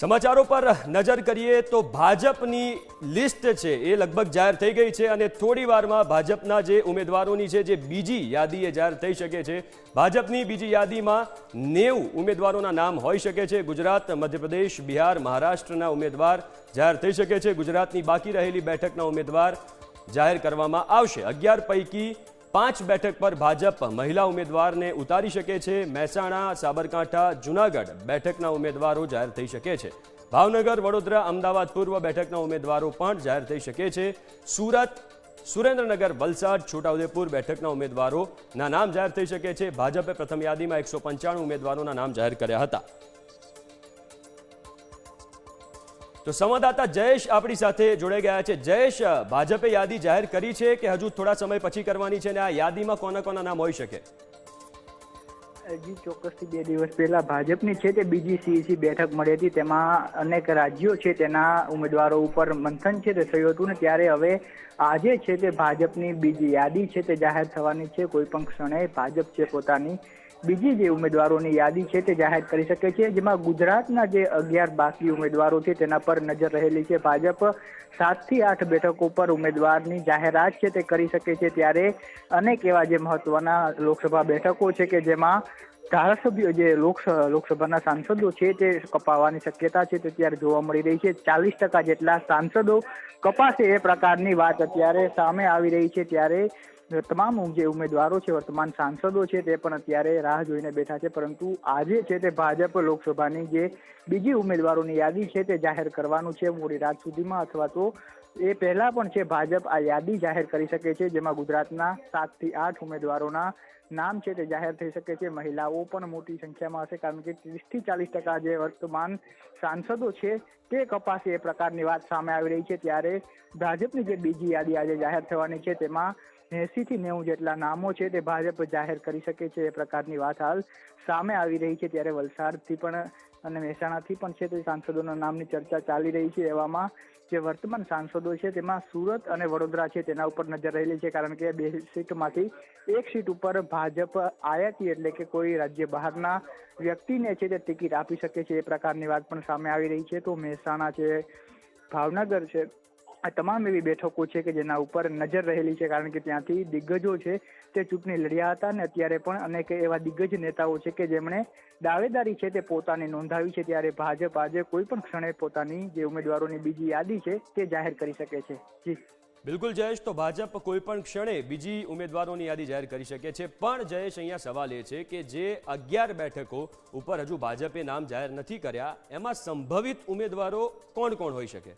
સમાચારો પર નજર કરીએ તો ભાજપની લિસ્ટ છે એ લગભગ જાહેર થઈ ગઈ છે અને થોડી વારમાં ભાજપના જે ઉમેદવારોની છે જે બીજી યાદી એ જાહેર થઈ શકે છે. ભાજપની બીજી યાદીમાં નેવું ઉમેદવારોના નામ હોઈ શકે છે. ગુજરાત, મધ્યપ્રદેશ, બિહાર, મહારાષ્ટ્રના ઉમેદવાર જાહેર થઈ શકે છે. ગુજરાતની બાકી રહેલી બેઠકના ઉમેદવાર જાહેર કરવામાં આવશે. અગિયાર પૈકી પાંચ બેઠક પર ભાજપ મહિલા ઉમેદવારને ઉતારી શકે છે. મહેસાણા, સાબરકાંઠા, જુનાગઢ બેઠકના ઉમેદવારો જાહેર થઈ શકે છે. ભાવનગર, વડોદરા, અમદાવાદ પૂર્વ બેઠકના ઉમેદવારો પણ જાહેર થઈ શકે છે. સુરત, સુરેન્દ્રનગર, વલસાડ, છોટાઉદેપુર બેઠકના ઉમેદવારોના નામ જાહેર થઈ શકે છે. ભાજપે પ્રથમ યાદીમાં એકસો પંચાણું ઉમેદવારોના નામ જાહેર કર્યા હતા. તો સંવાદદાતા જયેશ આપણી સાથે જોડાઈ ગયા છે. જયેશ ભાજપે યાદી જાહેર કરી છે કે હજુ થોડા સમય પછી કરવાની છે અને આ યાદીમાં કોના કોના નામ હોઈ શકે? હજી ચોક્કસથી બે દિવસ પહેલા ભાજપની છે તે બીજી સીઈસી બેઠક મળી હતી. તેમાં અનેક રાજ્યો છે તેના ઉમેદવારો ઉપર મંથન છે તે થયું હતું ને ત્યારે હવે આજે છે તે ભાજપની બીજી યાદી છે તે જાહેર થવાની છે. કોઈ પણ ક્ષણે ભાજપ છે પોતાની બીજી જે ઉમેદવારોની યાદી છે તે જાહેર કરી શકે છે, જેમાં ગુજરાતના જે અગિયાર બાકી ઉમેદવારો છે તેના પર નજર રહેલી છે. ભાજપ સાતથી આઠ બેઠકો પર ઉમેદવારની જાહેરાત છે તે કરી શકે છે. ત્યારે અનેક એવા જે મહત્વના લોકસભા બેઠકો છે કે જેમાં ધારાસભ્યો જે લોક લોકસભાના સાંસદો છે તે કપાવવાની શક્યતા છે તે અત્યારે જોવા મળી રહી છે. ચાલીસ ટકા જેટલા સાંસદો કપાશે એ પ્રકારની વાત અત્યારે સામે આવી રહી છે. ત્યારે તમામ જે ઉમેદવારો છે, વર્તમાન સાંસદો છે, તે પણ અત્યારે રાહ જોઈને બેઠા છે. પરંતુ આજે છે તે ભાજપ લોકસભાની જે બીજી ઉમેદવારોની યાદી છે તે જાહેર કરવાનું છે મોડી રાત સુધીમાં અથવા તો એ પહેલા પણ છે ભાજપ આ યાદી જાહેર કરી શકે છે, જેમાં ગુજરાતના સાતથી આઠ ઉમેદવારોના નામ છે તે જાહેર થઈ શકે છે. મહિલાઓ પણ મોટી સંખ્યામાં હશે, કારણ કે ત્રીસથી ચાલીસ ટકા જે વર્તમાન સાંસદો છે તે કપાશે એ પ્રકારની વાત સામે આવી રહી છે. ત્યારે ભાજપની જે બીજી યાદી આજે જાહેર થવાની છે, તેમાં એસી થી નેવું જેટલા નામો છે તે ભાજપ જાહેર કરી શકે છે એ પ્રકારની વાત હાલ સામે આવી રહી છે ત્યારે વલસાડથી પણ અને મહેસાણાથી પણ છે તે સાંસદોના નામની ચર્ચા ચાલી રહી છે એવામાં જે વર્તમાન સાંસદો છે તેમાં સુરત અને વડોદરા છે તેના ઉપર નજર રહેલી છે કારણ કે બે સીટમાંથી એક સીટ ઉપર ભાજપ આયાતી એટલે કે કોઈ રાજ્ય બહારના વ્યક્તિને છે તે ટિકિટ આપી શકે છે એ પ્રકારની વાત પણ સામે આવી રહી છે તો મહેસાણા છે, ભાવનગર છે આ તમામ એવી બેઠકો છે કે જેના ઉપર નજર રહેલી છે, કારણ કે ત્યાંથી દિગ્ગજો છે તે ચૂંટણી લડ્યા હતા અને અત્યારે પણ અનેક એવા દિગ્ગજ નેતાઓ છે કે જેમણે દાવેદારી છે તે પોતાની નોંધાવી છે, ત્યારે ભાજપ આજે કોઈ પણ ક્ષણે પોતાની જે ઉમેદવારોની બીજી યાદી છે તે જાહેર કરી શકે છે. જી. બિલકુલ જયેશ, તો ભાજપ કોઈ પણ ક્ષણે બીજી ઉમેદવારોની યાદી જાહેર કરી શકે છે. પણ જયેશ, અહીંયા સવાલ એ છે કે જે અગિયાર બેઠકો ઉપર હજુ ભાજપે નામ જાહેર નથી કર્યા, એમાં સંભવિત ઉમેદવારો કોણ કોણ હોઈ શકે?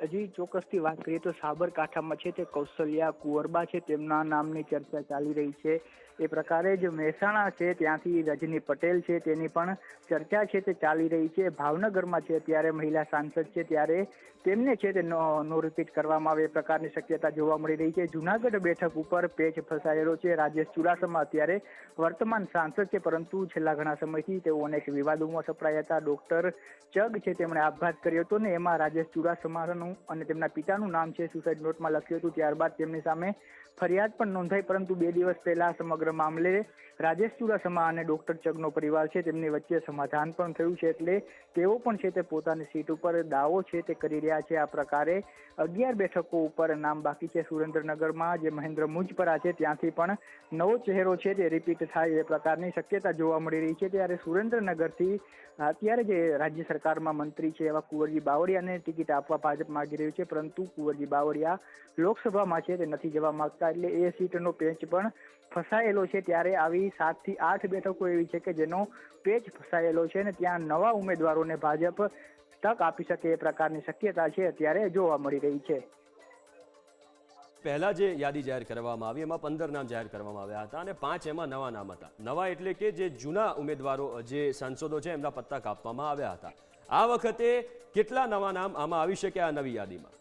હજી ચોક્કસથી વાત કરીએ તો સાબરકાંઠામાં છે તે કૌશલ્યા કુંવરબા છે, તેમના નામની ચર્ચા ચાલી રહી છે. એ પ્રકારે જ મહેસાણા છે, ત્યાંથી રજની પટેલ છે, તેની પણ ચર્ચા છે તે ચાલી રહી છે. ભાવનગરમાં છે ત્યારે મહિલા સાંસદ છે, ત્યારે તેમને છે તે નો રિપીટ કરવામાં આવે એ પ્રકારની શક્યતા જોવા મળી રહી છે. જુનાગઢ બેઠક ઉપર પેચ ફસાયેલો છે રાજેશ ચુડાસમા અત્યારે વર્તમાન સાંસદ છે, પરંતુ છેલ્લા ઘણા સમયથી તેઓ અનેક વિવાદોમાં સપડાયા હતા. ડોક્ટર ચગ છે, તેમણે આપઘાત કર્યો હતો ને એમાં રાજેશ ચુડાસમાનું અને તેમના પિતાનું નામ છે સુસાઇડ નોટમાં લખ્યું હતું. ત્યારબાદ તેમની સામે ફરિયાદ પણ નોંધાઈ, પરંતુ બે દિવસ પહેલા સમગ્ર મામલે રાજેશ ચુડાસમા અને ડોક્ટર ચગનો પરિવાર છે તેમની વચ્ચે સમાધાન પણ થયું છે એટલે તેઓ પણ છે તે પોતાની સીટ ઉપર દાવો છે તે કરી રહ્યા છે. આ પ્રકારે અગિયાર બેઠકો ઉપર નામ બાકી છે સુરેન્દ્રનગરમાં, જે મહેન્દ્ર મુંજપરા છે ત્યાંથી પણ નવો ચહેરો છે તે રિપીટ થાય એ પ્રકારની શક્યતા જોવા મળી રહી છે. ત્યારે સુરેન્દ્રનગરથી અત્યારે જે રાજ્ય સરકારમાં મંત્રી છે એવા કુંવરજી બાવળિયાને ટિકિટ આપવા ભાજપ માંગી રહ્યું છે, પરંતુ કુંવરજી બાવળિયા લોકસભામાં છે, તે નથી જવા માંગતા, એટલે એ સીટનો પેચ પણ ફસાયેલો છે. ત્યારે આવી સાતથી આઠ બેઠકો એવી છે કે જેનો પેચ ફસાયેલો છે અને ત્યાં નવા ઉમેદવારોને ભાજપ તક આપી શકે એ પ્રકારની શક્યતા છે, અત્યારે જોવા મળી રહી છે. પહેલા જે યાદી જાહેર કરવામાં આવી, એમાં પંદર નામ જાહેર કરવામાં આવ્યા હતા અને પાંચ એમાં નવા નામ હતા. નવા એટલે કે જે જૂના ઉમેદવારો, જે સાંસદો છે, એમના પત્તા કાપવામાં આવ્યા હતા. આ વખતે કેટલા નવા નામ આમાં આવી શકે આ નવી યાદીમાં?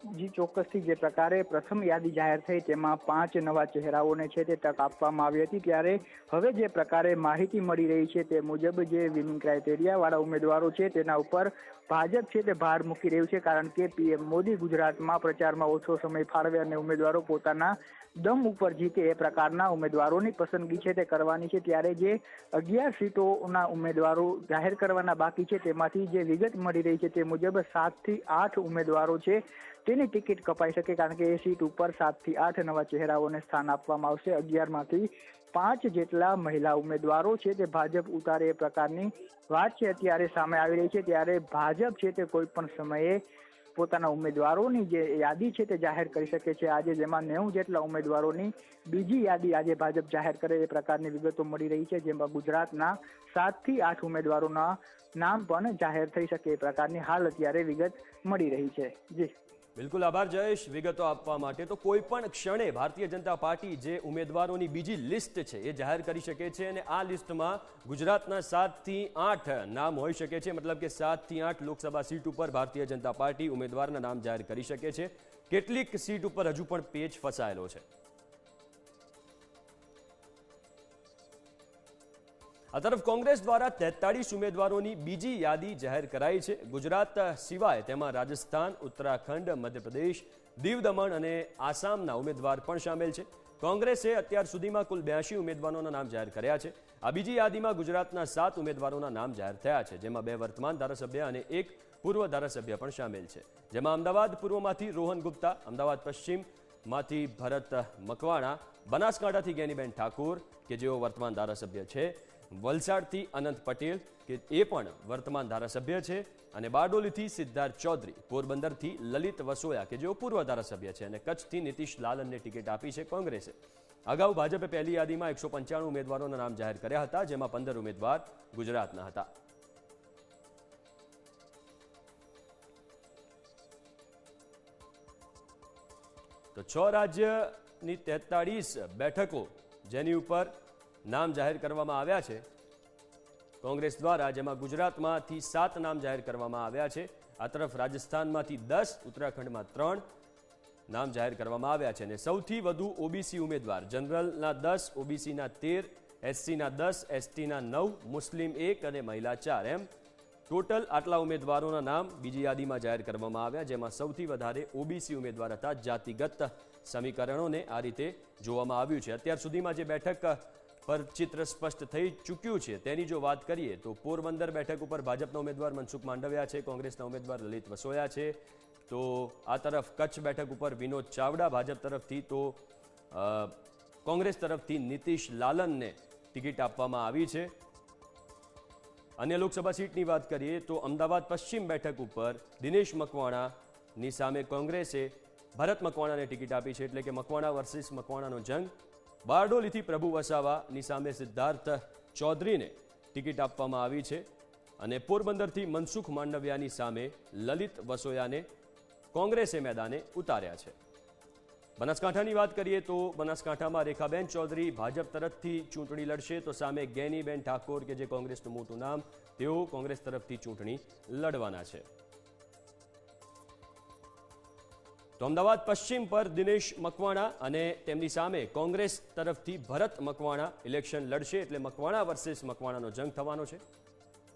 જી ચોક્કસથી જે પ્રકારે પ્રથમ યાદી જાહેર થઈ તેમાં પાંચ નવા ચહેરાઓને છે તે તક આપવામાં આવી હતી ત્યારે હવે જે પ્રકારે માહિતી મળી રહી છે તે મુજબ જે વિનિંગ ક્રાઇટેરિયાવાળા ઉમેદવારો છે તેના ઉપર ભાજપ છે તે ભાર મૂકી રહ્યું છે કારણ કે પીએમ મોદી ગુજરાતમાં પ્રચારમાં ઓછો સમય ફાળવે અને ઉમેદવારો પોતાના દમ ઉપર જીતે એ પ્રકારના ઉમેદવારોની પસંદગી છે તે કરવાની છે ત્યારે જે અગિયાર સીટોના ઉમેદવારો જાહેર કરવાના બાકી છે તેમાંથી જે વિગત મળી રહી છે તે મુજબ સાતથી આઠ ઉમેદવારો છે. તેની ટિકિટ કપાઈ શકે કારણ કે એ સીટ ઉપર સાતથી આઠ નવા ચહેરાઓને સ્થાન આપવામાં આવશે. અગિયારમાંથી પાંચ જેટલા મહિલા ઉમેદવારો છે તે ભાજપ ઉતારે એ પ્રકારની વાત છે. અત્યારે સામે આવી રહી છે ત્યારે ભાજપ છે તે કોઈ પણ સમયે પોતાના ઉમેદવારોની જે યાદી છે તે જાહેર કરી શકે છે. આજે જેમાં નેવું જેટલા ઉમેદવારોની બીજી યાદી આજે ભાજપ જાહેર કરે એ પ્રકારની વિગતો મળી રહી છે, જેમાં ગુજરાતના સાતથી આઠ ઉમેદવારોના નામ પણ જાહેર થઈ શકે એ પ્રકારની હાલ અત્યારે વિગત મળી રહી છે. જી. બિલકુલ આભાર જયેશ. વિગતો આપવા માટે તો કોઈ પણ ક્ષણે ભારતીય જનતા પાર્ટી જે ઉમેદવારોની બીજી લિસ્ટ છે એ જાહેર કરી શકે છે અને આ લિસ્ટમાં ગુજરાતના સાતથી આઠ નામ હોઈ શકે છે. મતલબ કે સાતથી આઠ લોકસભા સીટ ઉપર ભારતીય જનતા પાર્ટી ઉમેદવારના નામ જાહેર કરી શકે છે. કેટલીક સીટ ઉપર હજુ પણ પેચ ફસાયેલો છે. આ તરફ કોંગ્રેસ દ્વારા તેતાળીસ ઉમેદવારોની બીજી યાદી જાહેર કરાઈ છે. ગુજરાત સિવાય તેમાં રાજસ્થાન, ઉત્તરાખંડ, મધ્યપ્રદેશ, દીવ દમણ અને આસામના ઉમેદવાર પણ સામેલ છે. કોંગ્રેસે અત્યાર સુધીમાં કુલ બ્યાસી ઉમેદવારોના નામ જાહેર કર્યા છે. આ બીજી યાદીમાં ગુજરાતના સાત ઉમેદવારોના નામ જાહેર થયા છે, જેમાં બે વર્તમાન ધારાસભ્ય અને એક પૂર્વ ધારાસભ્ય પણ સામેલ છે. જેમાં અમદાવાદ પૂર્વમાંથી રોહન ગુપ્તા, અમદાવાદ પશ્ચિમમાંથી ભરત મકવાણા, બનાસકાંઠાથી જ્ઞાનીબેન ઠાકુર, કે જેઓ વર્તમાન ધારાસભ્ય છે. વલસાડથી અનંત પટેલ, કે એ પણ વર્તમાન ધારાસભ્ય છે, અને બારડોલીથી સિદ્ધાર્થ ચૌધરી, પોરબંદરથી લલિત વસોયા, કે જેઓ પૂર્વ ધારાસભ્ય છે, અને કચ્છથી નીતિશ લાલનને ટિકિટ આપી છે કોંગ્રેસે. અગાઉ ભાજપે પહેલી યાદીમાં એકસો પંચાણું ઉમેદવારોના નામ જાહેર કર્યા હતા, જેમાં પંદર ઉમેદવાર ગુજરાતના હતા. તો છ રાજ્યની તેતાળીસ બેઠકો જેની ઉપર નામ જાહેર કરવામાં આવ્યા છે. કોંગ્રેસ દ્વારા જેમાં ગુજરાતમાંથી સાત નામ જાહેર કરવામાં આવ્યા છે. આ તરફ રાજસ્થાનમાંથી દસ, ઉત્તરાખંડમાં ત્રણ નામ જાહેર કરવામાં આવ્યા છે. અને સૌથી વધુ ઓબીસી ઉમેદવાર, જનરલના દસ, ઓબીસીના તેર, એસસીના દસ, એસટીના નવ, મુસ્લિમ એક અને મહિલા ચાર એમ. ટોટલ આટલા ઉમેદવારોના નામ બીજી યાદીમાં જાહેર કરવામાં આવ્યા, જેમાં સૌથી વધારે ઓબીસી ઉમેદવાર હતા. જાતિગત સમીકરણોને આ રીતે જોવામાં આવ્યું છે. અત્યાર સુધીમાં જે બેઠક પર ચિત્ર સ્પષ્ટ થઈ ચૂક્યું છે. તેની જો વાત કરીએ તો પોરબંદર બેઠક ઉપર ભાજપના ઉમેદવાર મનસુખ માંડવિયા છે, કોંગ્રેસના ઉમેદવાર લલિત વસોયા છે. તો આ તરફ કચ્છ બેઠક ઉપર વિનોદ ચાવડા ભાજપ તરફથી તો કોંગ્રેસ તરફથી નીતિશ લાલનને ટિકિટ આપવામાં આવી છે. અન્ય લોકસભા સીટની વાત કરીએ તો અમદાવાદ પશ્ચિમ બેઠક ઉપર દિનેશ મકવાણાની સામે કોંગ્રેસે ભરત મકવાણાને ટિકિટ આપી છે, એટલે કે મકવાણા વર્સિસ મકવાણાનો જંગ. બારડોલીથી પ્રભુ વસાવાની સામે સિદ્ધાર્થ ચૌધરીને ટિકિટ આપવામાં આવી છે અને પોરબંદરથી મનસુખ માંડવિયાની સામે લલિત વસોયાને કોંગ્રેસે મેદાને ઉતાર્યા છે. બનાસકાંઠાની વાત કરીએ તો બનાસકાંઠામાં રેખાબેન ચૌધરી ભાજપ તરફથી ચૂંટણી લડશે તો સામે ગેનીબેન ઠાકોર કે જે કોંગ્રેસનું મોટું નામ, તેઓ કોંગ્રેસ તરફથી ચૂંટણી લડવાના છે. તો અમદાવાદ પશ્ચિમ પર દિનેશ મકવાણા અને તેમની સામે કોંગ્રેસ તરફથી ભરત મકવાણા ઇલેક્શન લડશે એટલે મકવાણા વર્સેસ મકવાણાનો જંગ થવાનો છે.